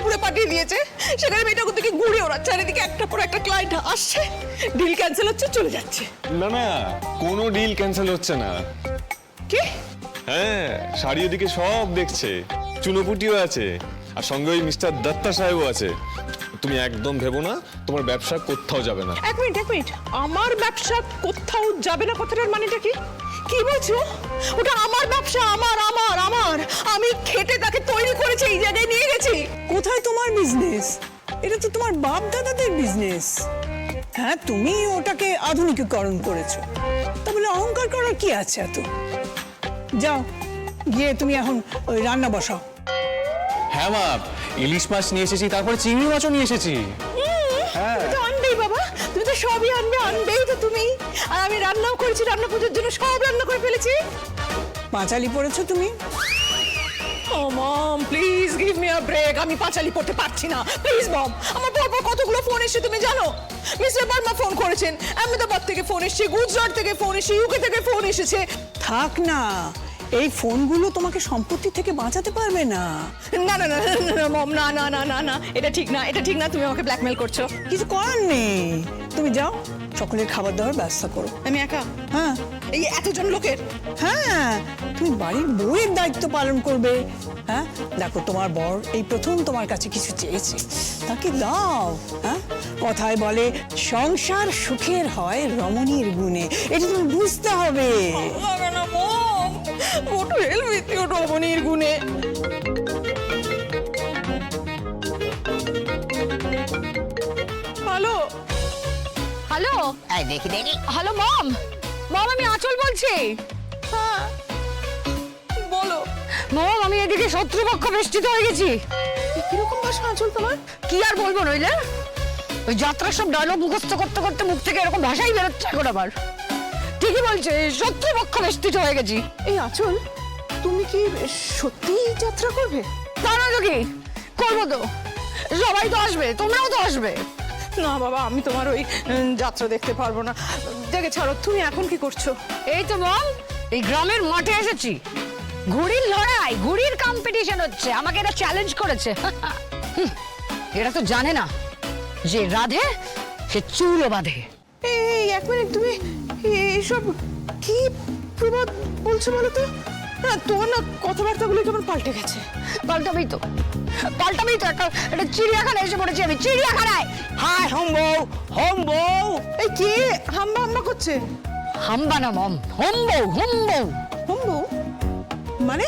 দুপুরে পাঠিয়ে দিয়েছে সেখানে মেয়েটা থেকে ঘুরে ওরা চারিদিকে একটা পর একটা ক্লায়েন্ট আসছে। ডিল ক্যান্সেল হচ্ছে চলে যাচ্ছে। না না কোনো ডিল ক্যান্সেল হচ্ছে না। কি? হ্যাঁ শাড়ি ওদিকে সব দেখছে। চুনোপুটিও আছে আর সঙ্গে ওই মিস্টার দত্তা সাহেবও আছে। তুমি একদম ভেবো না তোমার ব্যবসা কোথাও যাবে না। এক মিনিট এক মিনিট। আমার ব্যবসা কোথাও যাবে না কথাটার মানেটা কি? কি বলছো? ওটা আমার ব্যবসা আমার আমার আমার। আমি খেটে তাকে তৈরি করেছি এই জায়গায় নিয়ে গেছি। কোথায় তোমার বিজনেস এটা তো তোমার বাপ দাদাদের বিজনেস হ্যাঁ তুমি ওটাকে আধুনিকীকরণ করেছ। তা বলে অহংকার করার কি আছে এত? যাও গিয়ে তুমি এখন ওই রান্না বসাও। হ্যাঁ মা। ইলিশ মাছ নিয়ে এসেছি তারপরে চিংড়ি মাছও নিয়ে এসেছি। তুমি তো আনবেই বাবা। তুমি তো সবই আনবে আনবেই তো তুমি। আর আমি রান্নাও করেছি রান্না পুজোর জন্য সব রান্না করে ফেলেছি। পাঁচালি পড়েছো তুমি? ও mom please give me a break আমি পাঁচালি পড়তে পারছি না। প্লিজ মম আমার পরপর কতগুলো ফোন এসেছে তুমি জানো? মিস্টার বর্মা ফোন করেছেন। আহমেদাবাদ থেকে ফোন এসেছে গুজরাট থেকে ফোন এসেছে ইউকে থেকে ফোন এসেছে। থাক না। এই ফোনগুলো তোমাকে সম্পত্তি থেকে বাঁচাতে পারবে না না না না না, না মম না না না না না এটা ঠিক না এটা ঠিক না তুমি আমাকে ব্ল্যাকমেল করছ কিছু করার নেই তুমি যাও সকলের খাবার দাবার ব্যবস্থা করো আমি একা হ্যাঁ এই এতজন লোকের হ্যাঁ তুমি বাড়ির বউয়ের দায়িত্ব পালন করবে হ্যাঁ দেখো তোমার বর এই প্রথম তোমার কাছে কিছু চেয়েছে তাকে দাও হ্যাঁ কথায় বলে সংসার সুখের হয় রমণীর গুণে এটা তুমি বুঝতে হবে হবে না মম মোটু উইথ ইউ রমণীর গুণে। হ্যালো? হ্যালো? এই দেখি দেখি। হ্যালো মম। মম আমি আঁচল বলছি। হ্যাঁ। বলো। মম আমি এদিকে শত্রুপক্ষ বেষ্টিত হয়ে গেছি। কীরকম ভাষা আঁচল তোমার? কি আর বলব নইলে? ওই যাত্রার সব ডায়লগ মুখস্থ করতে করতে মুখ থেকে এরকম ভাষাই বেরোচ্ছে এখন আবার। ঠিকই বলছে শত্রুপক্ষ বেষ্টিত হয়ে গেছি। এই আচল তুমি কি সত্যি যাত্রা করবে? তা নয় তো কি? করব তো। সবাই তো আসবে তোমরাও তো আসবে। না বাবা আমি তোমার ওই যাত্রা দেখতে পারব না। দেখে ছাড়ো তুমি এখন কি করছ? এই তো মম এই গ্রামের মাঠে এসেছি। ঘুড়ির লড়াই ঘুড়ির কম্পিটিশন হচ্ছে আমাকে এটা চ্যালেঞ্জ করেছে। এরা তো জানে না যে রাধে সে চুলও বাঁধে। এই এক মিনিট তুমি এইসব কি প্রবাদ বলছো বলো তো না তোমার না কথাবার্তাগুলো কেমন পাল্টে গেছে? পাল্টাবেই তো। পাল্টাবেই তো একটা একটা চিড়িয়াখানায় এসে পড়েছি আমি চিড়িয়াখানায়! হাই হোম বউ হোম বউ। এই কে? হাম্বা হাম্বা করছে? হাম্বা না মম। হোম্বো হোম্বো হম্বু মানে?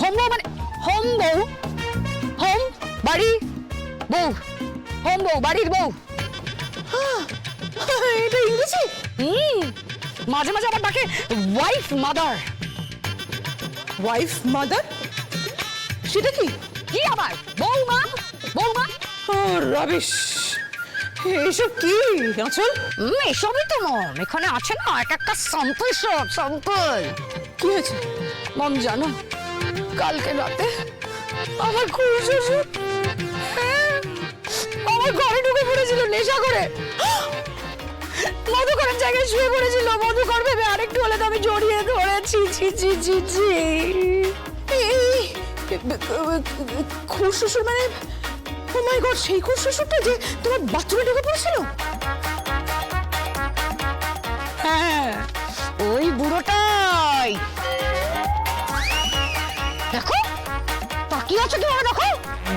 হোম্বো মানে হোম্বো হোম বাড়ি বউ। হোম্বো বাড়ির বউ। এটা ইংরেজি? হুম মাঝে মাঝে আবার ডাকে ওয়াইফ মাদার ওয়াইফ মাদার সেটা কি? কি আবার? বৌমা? বৌমা? রাবিশ এসব কি? আঁচল? হুম এসবই তো মম এখানে আছে না এক একটা স্যাম্পল সব স্যাম্পল কি হয়েছে? মম জানো কালকে রাতে আমার খুব শ্বশুর হ্যাঁ, আমার ঘরে ঢুকে পড়েছিল নেশা করে। মধুকরের জায়গায় শুয়ে পড়েছিল। মধুকর ভেবে আরেকটু হলে তো আমি জড়িয়ে ধরেছি। শ্বশুর মানে ও মাই গড সেই শ্বশুরটা যে তোমার বাথরুমে ঢুকে পড়েছিল? হ্যাঁ ওই বুড়োটাই। দেখো তাকিয়ে আছো দেখো?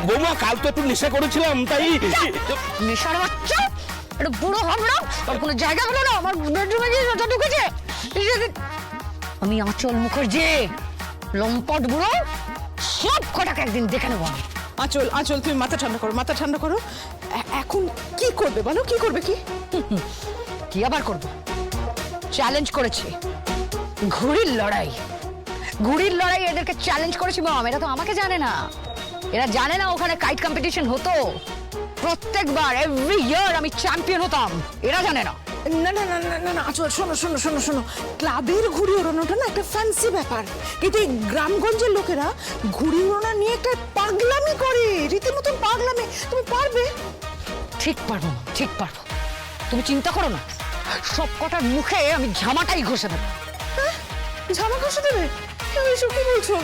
বৌমা কাল তো একটু নেশা করেছিলাম তাই নেশার বাচ্চা। একটা বুড়ো হবে না আর কোনো জায়গা হলো না আমার বেডরুমে যত ঢুকেছে আমি আঁচল মুখার্জি লম্পট বুড়ো সব কটাকে একদিন দেখে নেব আমি। আঁচল আঁচল তুমি মাথা ঠান্ডা করো মাথা ঠান্ডা করো। এখন কি করবে বলো কি করবে কি? কি আবার করব? চ্যালেঞ্জ করেছি। ঘুড়ির লড়াই। ঘুড়ির লড়াই এদেরকে চ্যালেঞ্জ করেছি মাম এরা তো আমাকে জানে না। এরা জানে না ওখানে কাইট কম্পিটিশন হতো। প্রত্যেকবার এভরি ইয়ার আমি চ্যাম্পিয়ন হতাম। এরা জানে না। না না না না না না আচ্ছা শোনো শোনো শোনো শোনো। ক্লাবের ঘুড়ি ওড়ানোটা না একটা ফ্যান্সি ব্যাপার। কিন্তু এই গ্রামগঞ্জের লোকেরা ঘুড়ি ওড়ানো নিয়ে একটা পাগলামি করে। রীতিমতো পাগলামি। তুমি পারবে? ঠিক পারব মা, ঠিক পারব। তুমি চিন্তা করো না। সব কটার মুখে আমি ঝামাটাই ঘষে দেবো। ঝামা ঘষে দেবে? এইসব কি বলছো?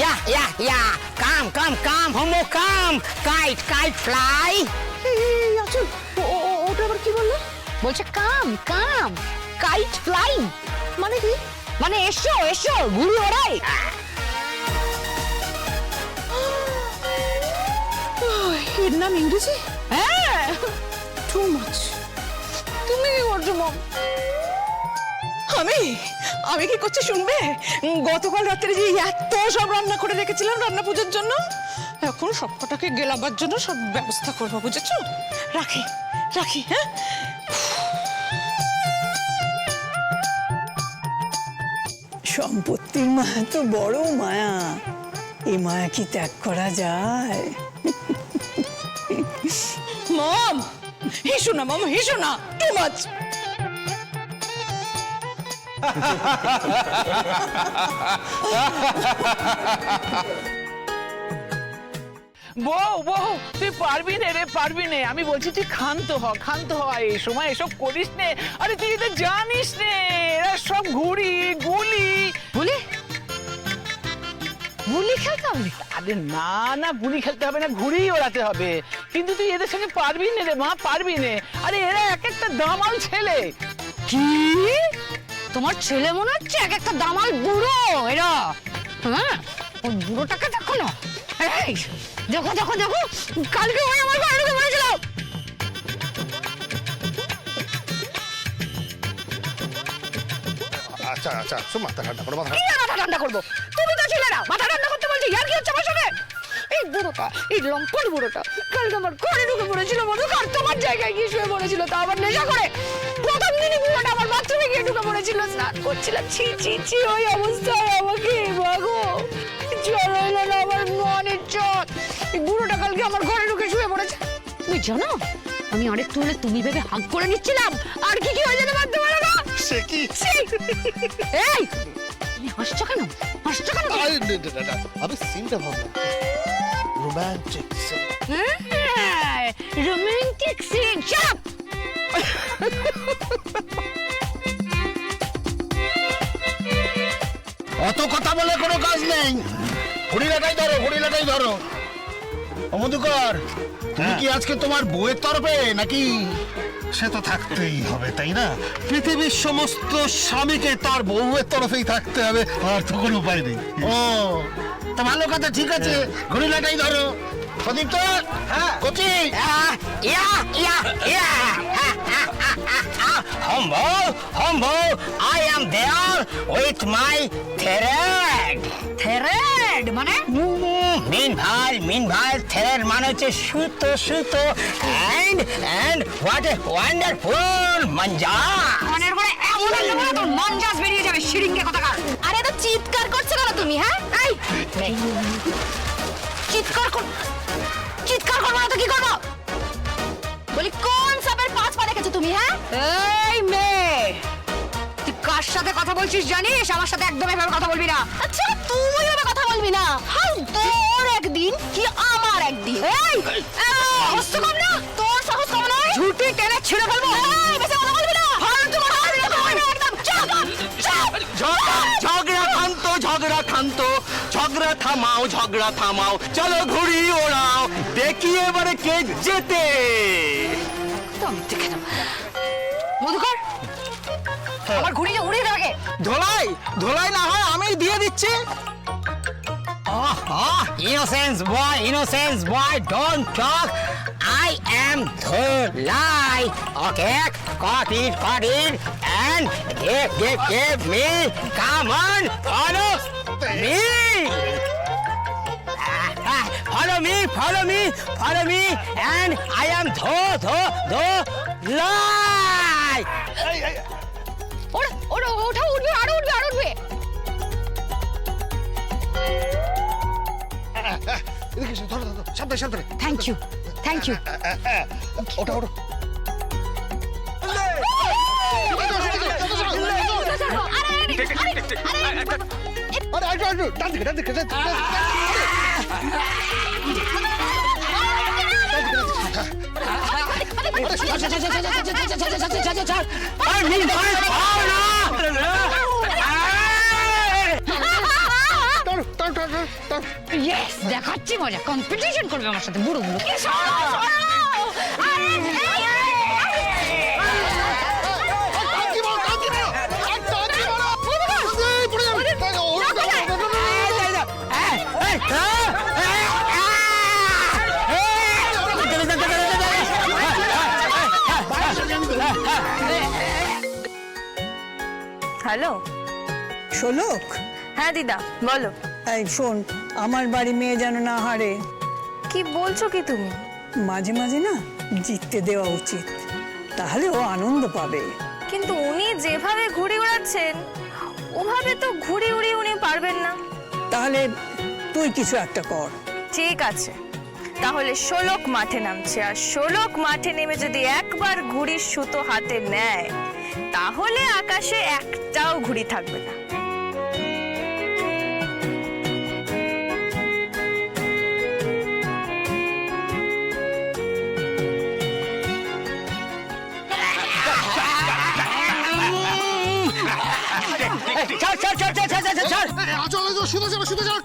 Yeah yeah yeah come come come Homo come kite kite fly এই আচল ওটা আবার কি বলল? বলছে কাম কাম কাইট ফ্লাইং মানে কি? মানে এসো এসো ঘুড়ি ওড়াই। এর নাম ইংরেজি? হ্যাঁ। টু মাচ তুমি কি করছ মম? আমি? আমি কি করছি শুনবে? গতকাল রাত্রে যে এত সব রান্না করে রেখেছিলাম রান্না পুজোর জন্য এখন সব কটাকে গেলাবার জন্য সব ব্যবস্থা করব বুঝেছ? রাখি রাখি হ্যাঁ? সম্পত্তির মায়া তো বড় মায়া। এই মায়া কি ত্যাগ করা যায়? মম হিসু না মম হিসু না টু মাচ বউ বউ তুই পারবি না রে পারবি না। আমি বলছি তুই ক্ষান্ত হ ক্ষান্ত হ এই সময় এসব করিস নে। আরে তুই এটা জানিস নে এরা সব ঘুড়ি গুলি। বলি গুলি খেলতে হবে? আরে না না গুলি খেলতে হবে না ঘুড়ি ওড়াতে হবে। কিন্তু তুই এদের সঙ্গে পারবি না রে মা পারবি না। আরে এরা এক একটা দামাল ছেলে। কি? তোমার ছেলে মনে হচ্ছে এক একটা দামাল বুড়ো এরা। হ্যাঁ? ওই বুড়োটাকে দেখো না। এই দেখো দেখো দেখো। কালকে ওই আমার ঘরে ঢুকে পড়েছিল। আচ্ছা আচ্ছা শো মাথা ঠান্ডা করো মাথা মাথা ঠান্ডা করব? তুমি তো ছিলে না। মাথা ঠান্ডা করতে বলছি ইয়ার কি হচ্ছে আমার এই বুড়োটা এই লম্পট বুড়োটা কালকে আমার ঘরে ঢুকে পড়েছিল মধুকর তোমার জায়গায় গিয়ে শুয়ে পড়েছিল তা আবার নেশা করে। বাথরুমে গিয়ে ঢুকে পড়েছিল স্নান করছিলাম। ছি ছি ছি ওই অবস্থায় আমাকে মাগো জ্বর হইল না আমার মনের চট এই বুড়োটা কালকে আমার ঘরে ঢুকে শুয়ে পড়েছে। তুমি জানো আমি অনেক তুলে তুমি ভেবে হাগ করে নিচ্ছিলাম। আর কি কি হয়ে যেতে পারতে পারো না সে কি? এই তুমি হাসছো কেন? হাসছো কেন আমি সিনটা ভাবলাম রোমান্টিক রোমান্টিক সিন চাপ অত কথা বলে কোনো কাজ নেই। ঘড়ি লাগাই ধরো ঘড়ি লাগাই ধরো। অমধুকর তুমি কি আজকে তোমার বউয়ের তরফে নাকি? সে তো থাকতেই হবে তাই না? পৃথিবীর সমস্ত স্বামীকে তার বউয়ের তরফেই থাকতে হবে। আর তো কোনো উপায় নেই। ও তা ভালো কথা ঠিক আছে। ঘড়ি লাগাই ধরো। প্রদীপ তো কচি? ইয়া ইয়া ইয়া হোমো Homo I am there with my thread thread মানে? মিন ভাই মিন ভাই থ্রেড মানে হচ্ছে সুতো সুতো। And and what a wonderful মঞ্জা মনের করে এমন একটা বলো তোর মঞ্জাস বেরিয়ে যাবে শিরিঙ্গে কথাকার। আরে তো চিৎকার করছ কেন তুমি হ্যাঁ? এই। চিৎকার কর চিৎকার করব না তো কি করব? বলি কোন সাপের পাঁচ পা তুমি হ্যাঁ? এই মেয়ে! তুই কার সাথে কথা বলছিস জানিস? আমার সাথে একদম এভাবে কথা বলবি না। আচ্ছা তুই এভাবে কথা বলবি না। হাউ তোর একদিন কি আমার একদিন। এই! অবস্থা কম ঝগড়া থামাও ঝগড়া থামাও। চলো ঘুড়ি ওড়াও। দেখি এবারে কে জেতে। একদম দেখে না মধুকর আমার ঘুড়িটা উড়িয়ে দে ধোলাই ধোলাই না হয় আমি দিয়ে দিচ্ছি। Innocence boy innocence boy don't talk I am Dholai okay cut it cut it and give give give me come on follow me follow me follow me follow me and i am dho dho dho lie ওরা ওরা ওঠা উঠবে আরো উঠবে আরো উঠবে এদিকে এসো, ধরো ধরো সাবধানে সাবধানে থ্যাংক ইউ থ্যাংক ইউ ওটা ওটা আরে আরে আরে ডান দিকে ডান দিকে ডান দিকে, ডান দিকে। আমি ভয় পাও না টানো টানো টানো ইয়েস দেখাচ্ছি মজা। কম্পিটিশন করবে আমার সাথে বুড়ো বুড়ো। হ্যালো শোলক? হ্যাঁ দিদা বলো। এই শোন আমার বাড়ি মেয়ে যেন না হারে। কি বলছো কি তুমি? মাঝে মাঝে না জিততে দেওয়া উচিত। তাহলে ও আনন্দ পাবে। কিন্তু উনি যেভাবে ঘুড়ি উড়াচ্ছেন ওভাবে তো ঘুড়ি উড়িয়ে উনি পারবেন না। তাহলে তুই কিছু একটা কর। ঠিক আছে। তাহলে ষোলক মাঠে নামছে আর ষোলক মাঠে নেমে যদি একবার ঘুড়ির সুতো হাতে নেয় তাহলে আকাশে একটাও ঘুড়ি থাকবে না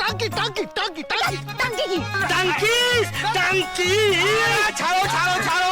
টাঙ্কি টাঙ্কি টাঙ্কি টাঙ্কি টাঙ্কি টাঙ্কি ছাড়ো ছাড়ো ছাড়ো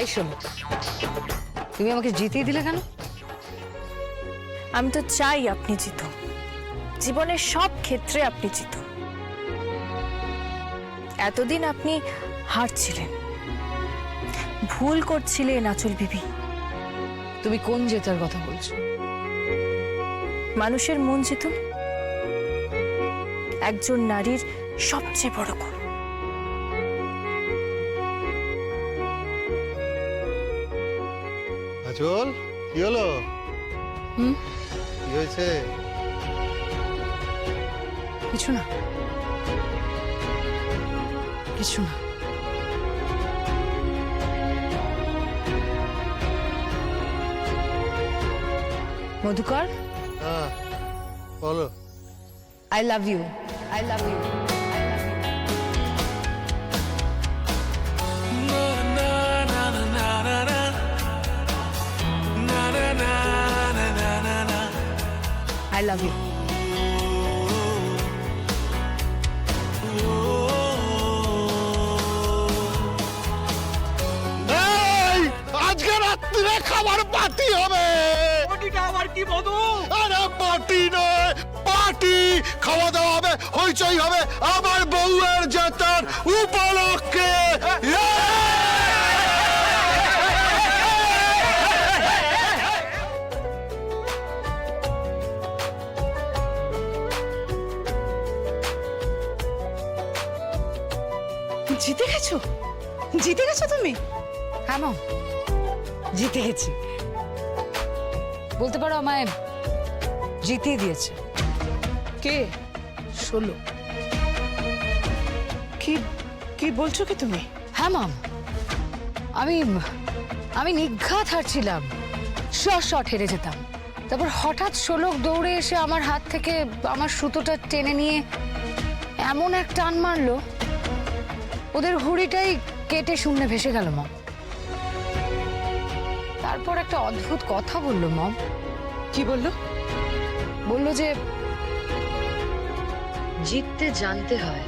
এই শোনো। তুমি আমাকে জিতিয়ে দিলে কেন? আমি তো চাই আপনি জিতো। জীবনের সব ক্ষেত্রে আপনি জিতো। এতদিন আপনি হারছিলেন। ভুল করছিলেন আচল বিবি। তুমি কোন জেতার কথা বলছো? মানুষের মন জিতুন একজন নারীর সবচেয়ে বড় গুণ। আচল কি হলো? হুম? কি হয়েছে? কিছু না। কিছু না। মধুকর? হ্যাঁ বলো। I love you I love you I love you. এই আজকে রাত্রিরে খাবার পার্টি হবে। ওটিটা আবার কি মধু আরে পার্টি নয় পার্টি খাওয়া দাওয়া হবে হইচই হবে। আমার বউয়ের জেতার উপলক্ষে। জিতে গেছো তুমি? হ্যাঁ মম জিতে গেছি। বলতে পারো আমায় জিতিয়ে দিয়েছে। কে? ষোলো। কি কি বলছো কি তুমি? হ্যাঁ মাম আমি আমি নিঘাত হারছিলাম। শট শট হেরে যেতাম। তারপর হঠাৎ ষোলক দৌড়ে এসে আমার হাত থেকে আমার সুতোটা টেনে নিয়ে এমন এক টান মারলো। ওদের ঘুড়িটাই কেটে শূন্যে ভেসে গেল মম। তারপর একটা অদ্ভুত কথা বলল মম। কি বলল? বলল যে জিততে জানতে হয়।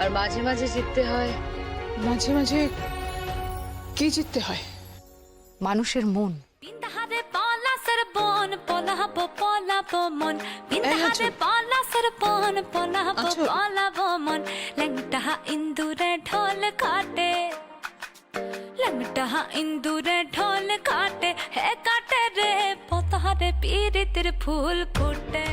আর মাঝে মাঝে জিততে হয়। মাঝে মাঝে কি জিততে হয়? মানুষের মন। সরবন পলাব পলাব মন। আচ্ছা। বিন্দাহারে সর পন পলাব। পলাব মন। লংটা ইন্দুরে ঢোল কাটে। লংটা ইন্দুরে ঢোল কাটে। হে কাটে রে পতারে পীরিতের ফুল ফুটে।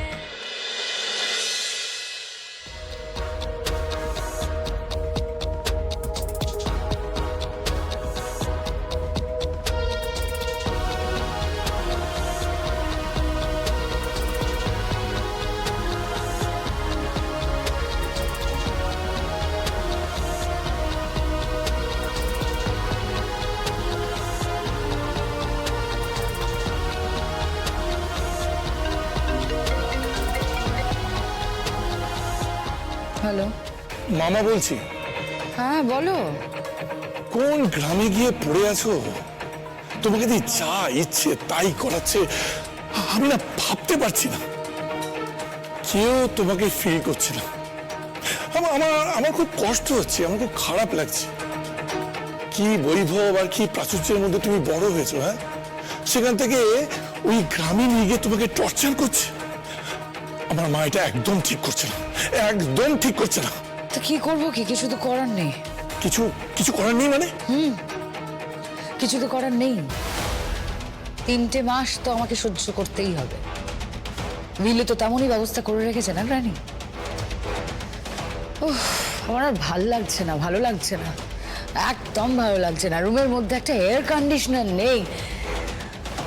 মামা বলছি। হ্যাঁ বলো। কোন গ্রামে গিয়ে পড়ে আছো? তোমাকে দিয়ে যা ইচ্ছে তাই করাচ্ছে আমি না ভাবতে পারছি না। কেউ তোমাকে ফিল করছে না। আমার আমার আমার খুব কষ্ট হচ্ছে আমার খুব খারাপ লাগছে। কি বৈভব আর কি প্রাচুর্যের মধ্যে তুমি বড় হয়েছো হ্যাঁ? সেখান থেকে ওই গ্রামে নিয়ে গিয়ে তোমাকে টর্চার করছে। আমার মা এটা একদম ঠিক করছে না একদম ঠিক করছে না। তো কি করব কি? কিছু তো করার নেই। কিছু কিছু করার নেই মানে? কিছু তো করার নেই। তিনটে মাস তো আমাকে সহ্য করতেই হবে। বিলে তো তেমনই ব্যবস্থা করে রেখেছে না রানী? উফ, আমার আর ভালো লাগছে না ভালো লাগছে না। একদম ভালো লাগছে না। রুমের মধ্যে একটা এয়ার কন্ডিশনার নেই।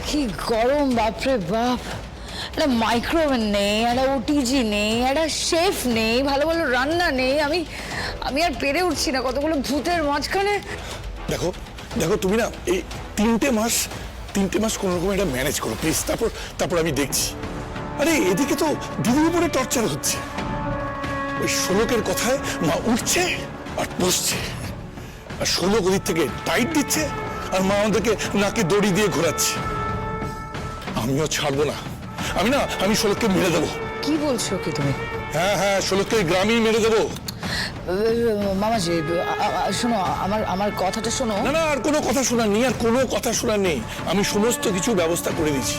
কি গরম বাপরে বাপ। একটা মাইক্রোওভেন নেই একটা ওটিজি নেই একটা শেফ নেই, ভালো ভালো রান্না নেই। আমি আমি আর পেরে উঠছি না কতগুলো ভূতের মাঝখানে। দেখো দেখো, তুমি না এই তিনটে মাস তিনটে মাস কোনো রকম এটা ম্যানেজ করো প্লিজ তারপর তারপর আমি দেখছি। আরে, এদিকে তো দিদির উপরে টর্চার হচ্ছে। ওই ষোলকের কথায় মা উঠছে আর বসছে। আর ষোলক ওদিক থেকে টাইট দিচ্ছে আর মা আমাদেরকে নাকে দড়ি দিয়ে ঘোরাচ্ছে। আমিও ছাড়বো না। আমি না আমি ষোলককে মেরে দেবো। কি বলছো কি তুমি? হ্যাঁ হ্যাঁ ষোলককে গ্রামেই মেরে দেবো। মামাজি শোনো আমার আমার কথাটা শোনো। না না আর কোনো কথা নেই আর কোনো কথা নেই। আমি সমস্ত কিছু ব্যবস্থা করে দিচ্ছি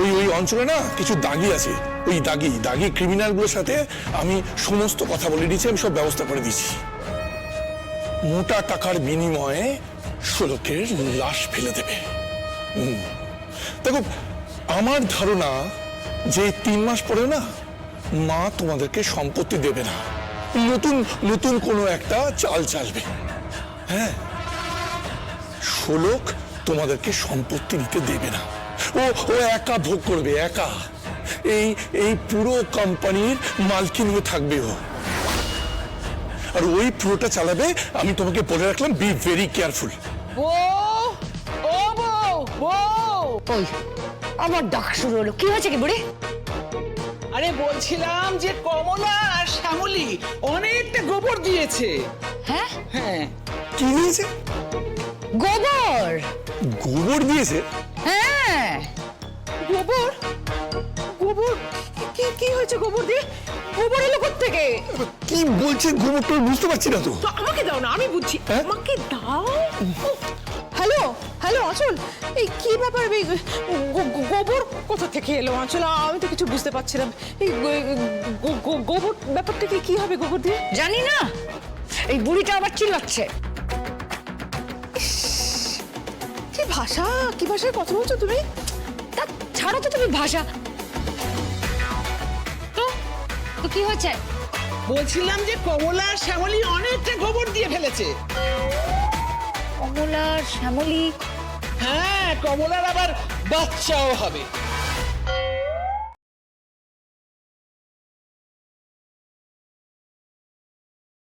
ওই ওই অঞ্চলে না কিছু দাগি আছে। ওই দাগি দাগি ক্রিমিনালগুলোর সাথে আমি সমস্ত কথা বলে দিয়েছি আমি সব ব্যবস্থা করে দিচ্ছি মোটা টাকার বিনিময়ে ষোলকের লাশ ফেলে দেবে। দেখো আমার ধারণা যে তিন মাস পরে না মা তোমাদেরকে সম্পত্তি দেবে না। নতুন নতুন কোনো একটা চাল চালবে। হ্যাঁ? ষোলক তোমাদেরকে সম্পত্তি নিতে দেবে না। ও ও একা ভোগ করবে একা। এই এই পুরো কোম্পানির মালকিন হয়ে থাকবে ও। আর ওই পুরোটা চালাবে আমি তোমাকে বলে রাখলাম বি ভেরি কেয়ারফুল বউ ও বউ বউ। ওই আমার ডাক শুরু হলো। কি হয়েছে কি বুড়ি? আরে বলছিলাম যে কমলা আর শ্যামলি অনেকটা গোবর দিয়েছে। হ্যাঁ? হ্যাঁ। কি দিয়েছে? গোবর! গোবর দিয়েছে? হ্যাঁ। গোবর? গোবর? কি কি হয়েছে গোবর দিয়ে? গোবর এলো থেকে কি বলছে গোবর টোবর বুঝতে পারছি না তো। তো আমাকে দাও না আমি বুঝছি। হ্যাঁ? আমাকে দাও? হ্যালো হ্যালো অচল এই কি ব্যাপার? কোথা থেকে এলো অচল আমি তো কিছু বুঝতে পারছিলাম এই গো- গো- গো- গোবর ব্যাপারটা কি কি হবে গোবর দিয়ে? জানি না। এই বুড়িটা আবার চিল্লাচ্ছে। কি ভাষা কি ভাষায় কথা বলছো তুমি? তা ছাড়ো তো তুমি ভাষা। তো তো কি হয়েছে? বলছিলাম যে কমলা আর শ্যামলী অনেকটা গোবর দিয়ে ফেলেছে। কমলা শ্যামলী? হ্যাঁ কমলার আবার বাচ্চাও হবে।